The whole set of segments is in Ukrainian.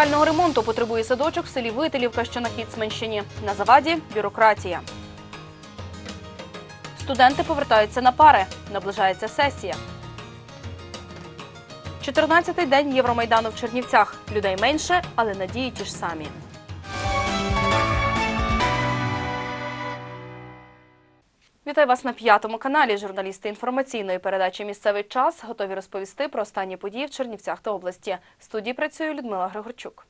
Капітального ремонту потребує садочок в селі Вителівка, що на Хіцменщині. На заваді бюрократія. Студенти повертаються на пари. Наближається сесія. 14-й день Євромайдану в Чернівцях. Людей менше, але надії ті ж самі. Вітаю вас на п'ятому каналі. Журналісти інформаційної передачі Місцевий час готові розповісти про останні події в Чернівцях та області. В студії працює Людмила Григорчук.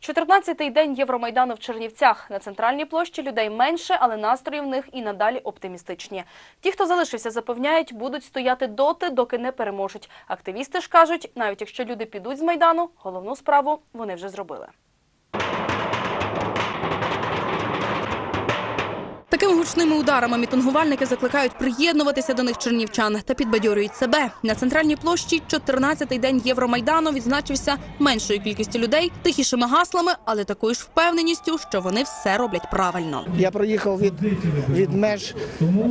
14-й день Євромайдану в Чернівцях. На центральній площі людей менше, але настрої в них і надалі оптимістичні. Ті, хто залишився, запевняють, будуть стояти доти, доки не переможуть. Активісти ж кажуть, навіть якщо люди підуть з майдану, головну справу вони вже зробили. Гучними ударами мітингувальники закликають приєднуватися до них чернівчан та підбадьорюють себе. На центральній площі 14-й день Євромайдану відзначився меншою кількістю людей, тихішими гаслами, але такою ж впевненістю, що вони все роблять правильно. Я проїхав від, від меж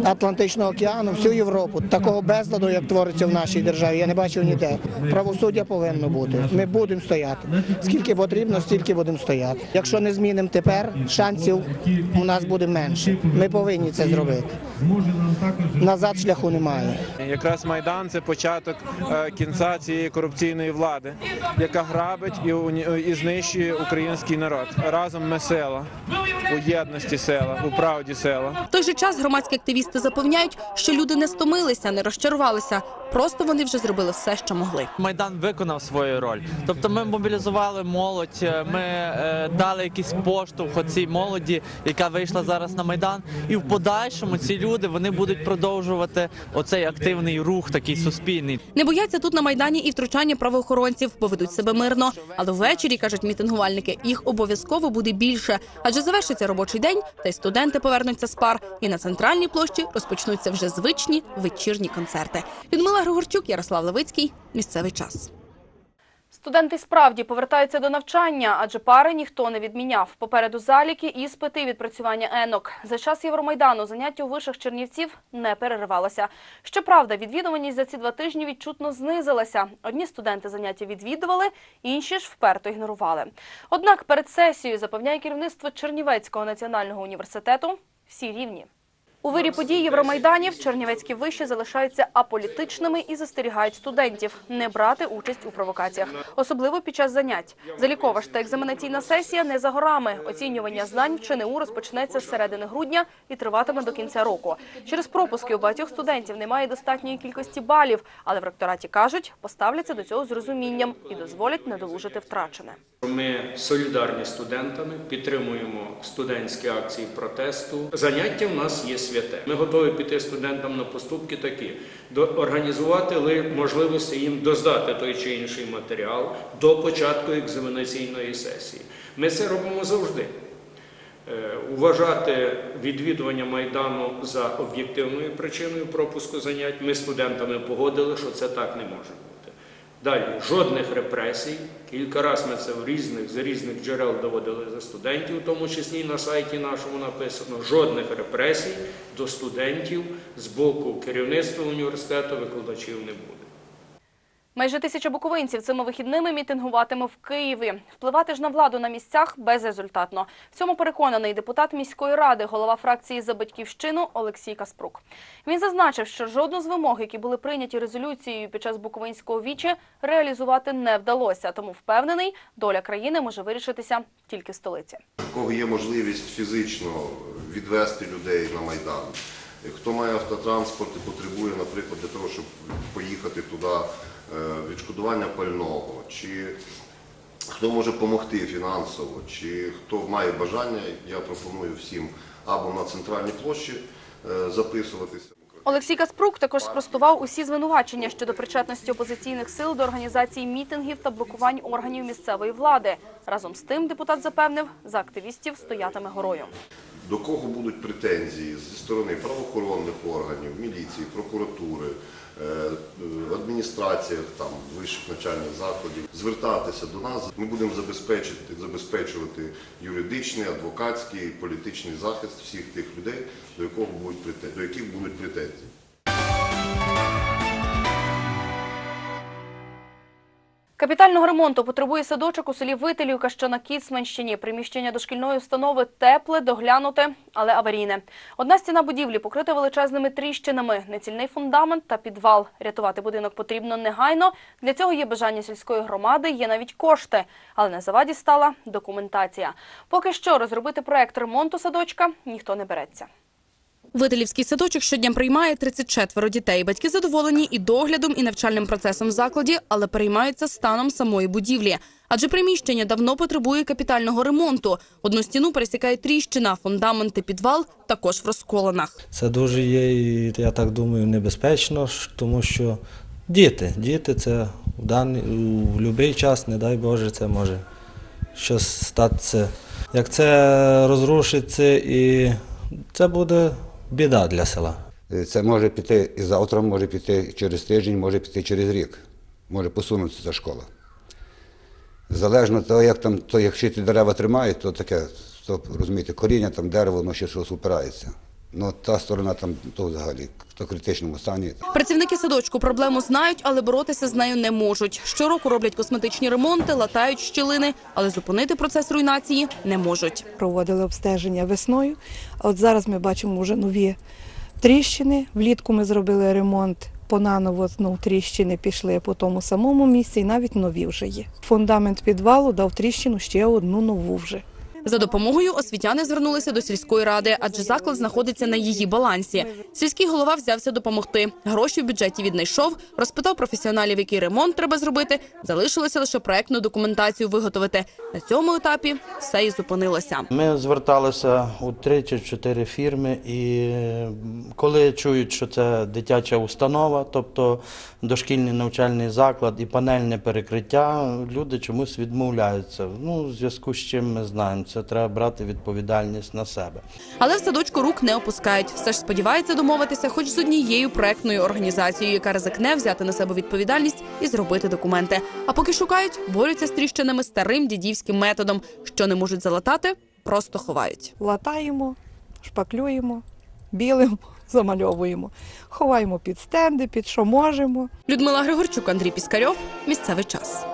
Атлантичного океану всю Європу. Такого безладу, як твориться в нашій державі, я не бачив ніде. Правосуддя повинно бути. Ми будемо стояти. Скільки потрібно, стільки будемо стояти. Якщо не змінимо тепер, шансів у нас буде менше. Ми повинні це зробити. Назад шляху немає. Якраз майдан це початок е, кінця цієї корупційної влади, яка грабить і, знищує український народ. Разом ми сила у єдності сила, у правді сила. В той же час громадські активісти запевняють, що люди не стомилися, не розчарувалися. Просто вони вже зробили все, що могли. Майдан виконав свою роль. Тобто ми мобілізували молодь, е, ми е, дали якийсь поштовх цій молоді, яка вийшла зараз на майдан. І в подальшому ці люди вони будуть продовжувати оцей активний рух, такий суспільний. Не бояться тут на майдані і втручання правоохоронців, бо ведуть себе мирно. Але ввечері кажуть мітингувальники, їх обов'язково буде більше, адже завершиться робочий день, та й студенти повернуться з пар. І на центральній площі розпочнуться вже звичні вечірні концерти. Людмила Григорчук, Ярослав Левицький. Місцевий час. Студенти справді повертаються до навчання, адже пари ніхто не відміняв. Попереду заліки, іспити відпрацювання енок. За час Євромайдану заняття у вишах Чернівців не переривалося. Щоправда, відвідуваність за ці два тижні відчутно знизилася. Одні студенти заняття відвідували, інші ж вперто ігнорували. Однак перед сесією запевняє керівництво Чернівецького національного університету всі рівні. У вирі подій Євромайданів чернівецькі виші залишаються аполітичними і застерігають студентів не брати участь у провокаціях, особливо під час занять. Залікова ж та екзаменаційна сесія не за горами. Оцінювання знань в ЧНУ розпочнеться з середини грудня і триватиме до кінця року. Через пропуски у багатьох студентів немає достатньої кількості балів, але в ректораті кажуть, поставляться до цього з розумінням і дозволять надолужити втрачене. Ми солідарні з студентами, підтримуємо студентські акції протесту. Заняття в нас є святе. Ми готові піти студентам на поступки такі, організувати ли можливості їм доздати той чи інший матеріал до початку екзаменаційної сесії. Ми це робимо завжди. Е, Вважати відвідування майдану за об'єктивною причиною пропуску занять. Ми студентами погодили, що це так не може. Далі жодних репресій. Кілька разів ми це в різних з різних джерел доводили за студентів, в тому числі на сайті нашому написано. Жодних репресій до студентів з боку керівництва університету викладачів не буде. Майже тисяча буковинців цими вихідними мітингуватиме в Києві. Впливати ж на владу на місцях безрезультатно. В цьому переконаний депутат міської ради, голова фракції за батьківщину Олексій Каспрук. Він зазначив, що жодну з вимог, які були прийняті резолюцією під час буковинського вічі, реалізувати не вдалося. Тому впевнений, доля країни може вирішитися тільки в столиці. Кого є можливість фізично відвести людей на Майдан. Хто має автотранспорт і потребує, наприклад, для того, щоб поїхати туди відшкодування пального, чи хто може допомогти фінансово, чи хто має бажання, я пропоную всім або на центральній площі е, записуватися. Олексій Каспрук також спростував усі звинувачення щодо причетності опозиційних сил до організації мітингів та блокувань органів місцевої влади. Разом з тим депутат запевнив, за активістів стоятиме горою. До кого будуть претензії зі сторони правоохоронних органів, міліції, прокуратури, е, е, адміністраціях там вищих начальних закладів, звертатися до нас. Ми будемо забезпечити забезпечувати юридичний, адвокатський, політичний захист всіх тих людей, до якого будуть до яких будуть претензії. Капітального ремонту потребує садочок у селі Вителівка, що на Кіцманщині. Приміщення дошкільної установи тепле, доглянуте, але аварійне. Одна стіна будівлі покрита величезними тріщинами, нецільний фундамент та підвал. Рятувати будинок потрібно негайно. Для цього є бажання сільської громади, є навіть кошти. Але на заваді стала документація. Поки що розробити проект ремонту садочка ніхто не береться. Вителівський садочок щодня приймає 34 дітей. Батьки задоволені і доглядом, і навчальним процесом в закладі, але переймаються станом самої будівлі. Адже приміщення давно потребує капітального ремонту. Одну стіну пересікає тріщина, фундамент і підвал також в розколинах. Це дуже є, я так думаю, небезпечно, тому що діти, діти це в даний у будь-який час, не дай Боже, це може щось статися. Як це розрушиться, і це буде біда для села. Це може піти і завтра, може піти через тиждень, може піти через рік. Може посунутися ця школа. Залежно від того, як там, то якщо ті дерева тримають, то таке, то, розумієте, коріння, там дерево, воно ще щось упирається. Ну, та сторона там то взагалі то в критичному стані. Працівники садочку проблему знають, але боротися з нею не можуть. Щороку роблять косметичні ремонти, латають щілини, але зупинити процес руйнації не можуть. проводили обстеження весною. А от зараз ми бачимо вже нові тріщини. Влітку ми зробили ремонт. Понаново знов тріщини пішли по тому самому місці, і навіть нові вже є. Фундамент підвалу дав тріщину ще одну нову вже. За допомогою освітяни звернулися до сільської ради, адже заклад знаходиться на її балансі. Сільський голова взявся допомогти. Гроші в бюджеті віднайшов, розпитав професіоналів, який ремонт треба зробити. Залишилося лише проектну документацію виготовити. На цьому етапі все і зупинилося. Ми зверталися у три чи чотири фірми, і е, коли чують, що це дитяча установа, тобто дошкільний навчальний заклад і панельне перекриття, люди чомусь відмовляються. Ну, в зв'язку з чим ми знаємо, це треба брати відповідальність на себе. Але в садочку рук не опускають. Все ж сподівається домовитися, хоч з однією проектною організацією, яка ризикне взяти на себе відповідальність і зробити документи. А поки шукають, борються з тріщинами старим дідівським методом. Що не можуть залатати, просто ховають. Латаємо, шпаклюємо, білимо, замальовуємо, ховаємо під стенди, під що можемо. Людмила Григорчук, Андрій Піскарьов. Місцевий час.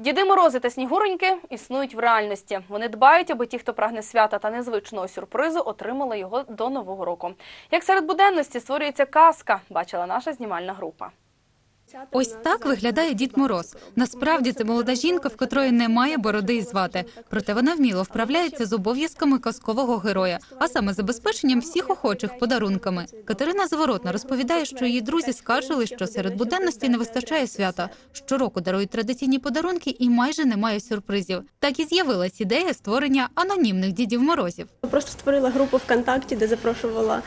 Діди Морози та Снігуроньки існують в реальності. Вони дбають, аби ті, хто прагне свята та незвичного сюрпризу, отримали його до нового року. Як серед буденності створюється казка, бачила наша знімальна група. Ось так виглядає Дід Мороз. Насправді це молода жінка, в котрої немає бороди і звати. Проте вона вміло вправляється з обов'язками казкового героя, а саме забезпеченням всіх охочих подарунками. Катерина Заворотна розповідає, що її друзі скаржили, що серед буденності не вистачає свята. Щороку дарують традиційні подарунки і майже немає сюрпризів. Так і з'явилась ідея створення анонімних дідів морозів. Просто створила групу ВКонтакті, де запрошувала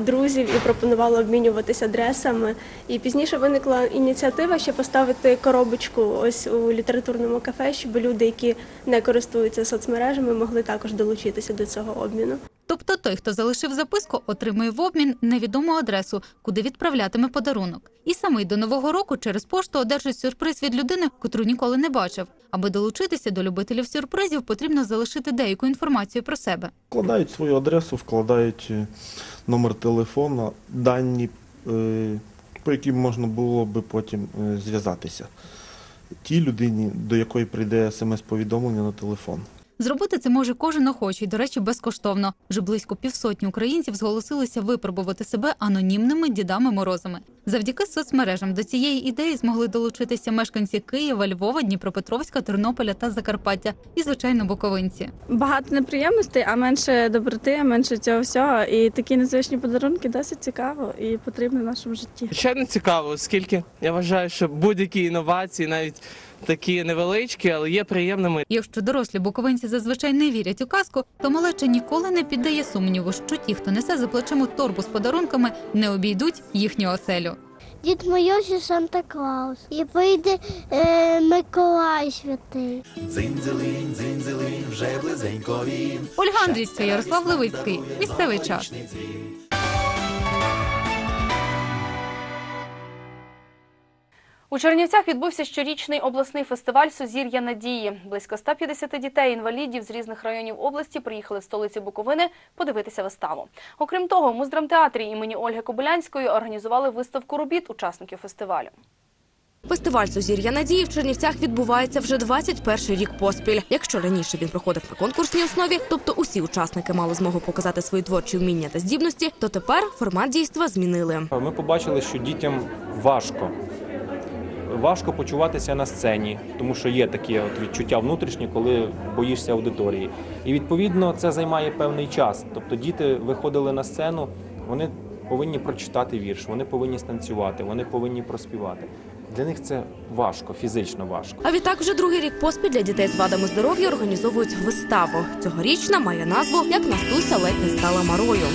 друзів і пропонувала обмінюватися адресами. І пізніше виникла ініціатива ще поставити коробочку ось у літературному кафе, щоб люди, які не користуються соцмережами, могли також долучитися до цього обміну. Тобто той, хто залишив записку, отримує в обмін невідому адресу, куди відправлятиме подарунок. І самий до нового року через пошту одержить сюрприз від людини, котру ніколи не бачив. Аби долучитися до любителів сюрпризів, потрібно залишити деяку інформацію про себе. Вкладають свою адресу, вкладають е, номер телефона, дані, е, по яким можна було би потім е, зв'язатися. Тій людині, до якої прийде смс-повідомлення на телефон. Зробити це може кожен охочий, до речі, безкоштовно. Вже близько півсотні українців зголосилися випробувати себе анонімними дідами морозами. Завдяки соцмережам до цієї ідеї змогли долучитися мешканці Києва, Львова, Дніпропетровська, Тернополя та Закарпаття і, звичайно, буковинці. Багато неприємностей, а менше доброти, менше цього всього. І такі незвичні подарунки досить цікаво і потрібно в нашому житті. Ще не цікаво, оскільки я вважаю, що будь-які інновації, навіть такі невеличкі, але є приємними. Якщо дорослі буковинці зазвичай не вірять у казку, то малеча ніколи не піддає сумніву, що ті, хто несе за плечима торбу з подарунками, не обійдуть їхню оселю. Дід і Санта Клаус. І прийде е, Миколай святий. Цинзелинзелин вже близенько. Ольга Андрійська, Ярослав Левицький. Місцевий час. У Чернівцях відбувся щорічний обласний фестиваль Сузір'я надії. Близько 150 дітей-інвалідів з різних районів області приїхали в столицю Буковини подивитися виставу. Окрім того, у Муздрамтеатрі імені Ольги Кобилянської організували виставку робіт учасників фестивалю. Фестиваль Сузір'я надії в Чернівцях відбувається вже 21 рік поспіль. Якщо раніше він проходив на конкурсній основі, тобто усі учасники мали змогу показати свої творчі вміння та здібності, то тепер формат дійства змінили. Ми побачили, що дітям важко. Важко почуватися на сцені, тому що є такі от відчуття внутрішні, коли боїшся аудиторії. І відповідно це займає певний час. Тобто діти виходили на сцену, вони повинні прочитати вірш, вони повинні станцювати, вони повинні проспівати. Для них це важко, фізично важко. А відтак вже другий рік поспіль для дітей з вадами здоров'я організовують виставу. Цьогорічна має назву Як Настуся ледь не стала марою.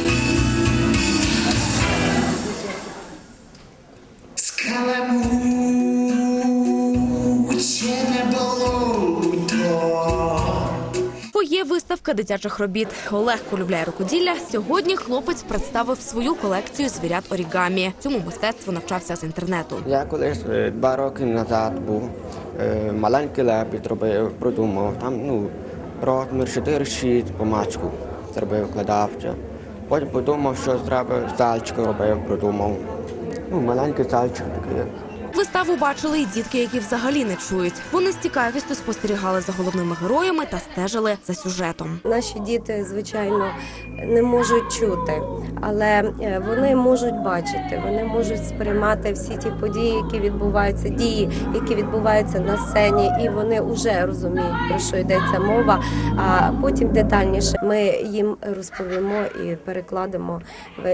Виставка дитячих робіт. Олег полюбляє рукоділля. Сьогодні хлопець представив свою колекцію звірят орігамі. Цьому мистецтву навчався з інтернету. Я колись е, два роки назад був е, маленький лепід робив, продумав. Там ну, розмір 4-6 помачку зробив, вкладався. Потім подумав, що треба зальчик робив, продумав. Ну, маленький зальчик такий. Виставу бачили і дітки, які взагалі не чують. Вони з цікавістю спостерігали за головними героями та стежили за сюжетом. Наші діти, звичайно, не можуть чути, але е, вони можуть бачити, вони можуть сприймати всі ті події, які відбуваються, дії, які відбуваються на сцені, і вони вже розуміють, про що йдеться мова. А потім детальніше ми їм розповімо і перекладемо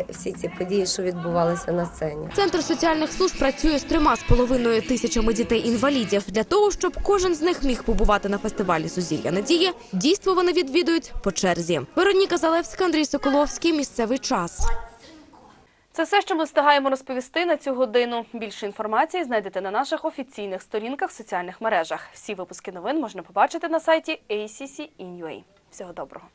всі ці події, що відбувалися на сцені. Центр соціальних служб працює з трьома з половиною тисячами дітей-інвалідів. Для того, щоб кожен з них міг побувати на фестивалі Сузір'я надії, дійство вони відвідують по черзі. Вероніка Залевська, Андрій Соколовський. Місцевий час. Це все, що ми встигаємо розповісти на цю годину. Більше інформації знайдете на наших офіційних сторінках в соціальних мережах. Всі випуски новин можна побачити на сайті ACC.in.ua. Всього доброго.